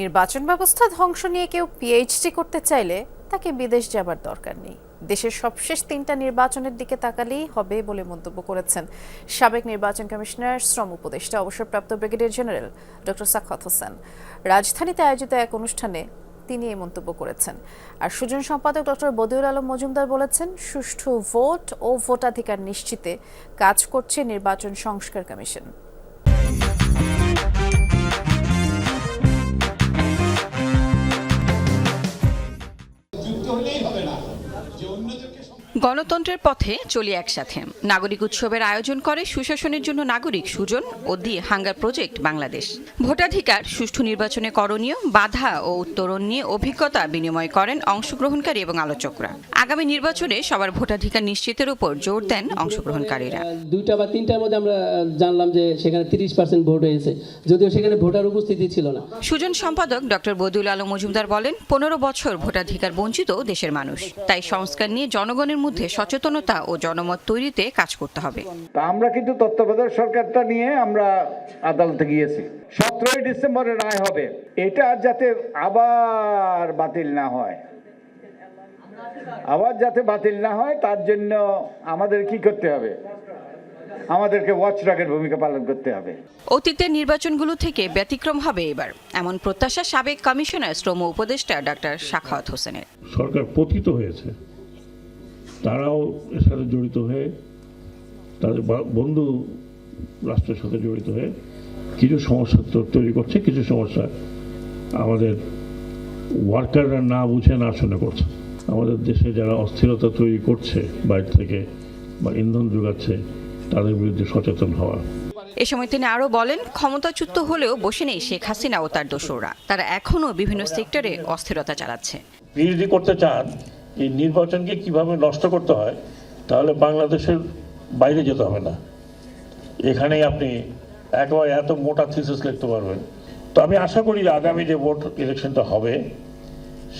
নির্বাচন ব্যবস্থা ধ্বংস নিয়ে কেউ পিএইচডি করতে চাইলে তাকে বিদেশ যাবার দরকার নেই। দেশের সবশেষ তিনটা নির্বাচনের দিকে তাকালেই হবে বলে মন্তব্য করেছেন সাবেক নির্বাচন কমিশনার, শ্রম উপদেষ্টা, অবসরপ্রাপ্ত brigadier general doctor Sakhawat Hossain. রাজধানীতে আয়োজিত এক অনুষ্ঠানে তিনি এই মন্তব্য করেছেন। আর সুজন সম্পাদক ডক্টর বদিউল আলম মজুমদার বলেছেন, সুষ্ঠু ভোট ও ভোটাধিকার নিশ্চিতে কাজ করছে নির্বাচন সংস্কার কমিশন। করলেই হবে না। যে অন্যদেরকে গণতন্ত্রের পথে চলি একসাথে। নাগরিক উৎসবের আয়োজন করে সুশাসনের জন্য নাগরিক সুজন ও দি হাঙ্গার প্রজেক্ট বাংলাদেশ। ভোটাধিকার সুষ্ঠু নির্বাচনে করণীয় বাধা ও উত্তরণ নিয়ে অভিজ্ঞতা বিনিময় করেন অংশগ্রহণকারী এবং আলোচকরা। আগামী নির্বাচনে সবার ভোটাধিকার নিশ্চিতের উপর জোর দেন অংশগ্রহণকারীরা। দুইটা বা তিনটার মধ্যে আমরা জানলাম যে সেখানে তিরিশ পার্সেন্ট ভোট হয়েছে। যদিও সেখানে ভোটার উপস্থিতি ছিল না। সুজন সম্পাদক ডক্টর বদিউল আলম মজুমদার বলেন পনেরো বছর ভোটাধিকার বঞ্চিত দেশের মানুষ। তাই সংস্কার নিয়ে জনগণের মধ্যে সচেতনতা ও জনমত তৈরিতে কাজ করতে হবে। তা আমরা কিন্তু তত্ত্বাবধায়ক সরকারটা নিয়ে আমরা আদালতে গিয়েছি। সতেরোই ডিসেম্বরে রায় হবে। এটা যাতে আবার বাতিল না হয়। আবার যাতে বাতিল না হয় তার জন্য আমাদের কি করতে হবে? আমাদেরকে ওয়াচডগের ভূমিকা পালন করতে হবে। অতীতের নির্বাচনগুলো থেকে ব্যতিক্রম হবে এবার। এমন প্রত্যাশা সাবেক কমিশনার শ্রম উপদেষ্টা ডাক্তার শাখাওয়াত হোসেনের। সরকার পতিত হয়েছে। তারাও এর সাথে জড়িত হয়ে তাদের বন্ধু রাষ্ট্রের সাথে জড়িত হয়ে কিছু সমস্যা তো- তৈরি করছে কিছু সমস্যা আমাদের ওয়ার্কাররা না বুঝে না শুনে করছে। আমাদের দেশে যারা অস্থিরতা তৈরি করছে বাইরে থেকে বা ইন্ধন যোগাচ্ছে তাদের বিরুদ্ধে সচেতন হওয়া। এ সময় তিনি আরও বলেন ক্ষমতাচ্যুত হলেও বসে নেই শেখ হাসিনা ও তার দোসররা। তারা এখনও বিভিন্ন সেক্টরে অস্থিরতা চালাচ্ছে। পিএইচডি করতে চান এই নির্বাচনকে কীভাবে নষ্ট করতে হয়, তাহলে বাংলাদেশের বাইরে যেতে হবে না। এখানেই আপনি একেবারে এত মোটা থিসিস লিখতে পারবেন। তো আমি আশা করি যে আগামী যে ভোট ইলেকশনটা হবে,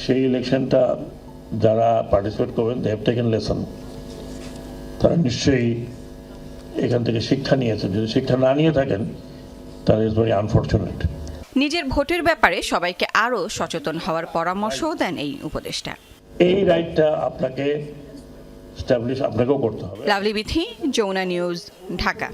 সেই ইলেকশনটা যারা পার্টিসিপেট করবেন দে হ্যাভ টেকেন লেসন তারা নিশ্চয়ই এখান থেকে শিক্ষা নিয়েছেন। যদি শিক্ষা না নিয়ে থাকেন, তাহলে ইজ ভেরি আনফর্চুনেট নিজের ভোটের ব্যাপারে সবাইকে আরও সচেতন হওয়ার পরামর্শও দেন এই উপদেষ্টা। এই রাইটটা আপনাকে স্ট্যাবলিশ আপনাকেও করতে হবে। লাভলি বিথি যমুনা নিউজ ঢাকা।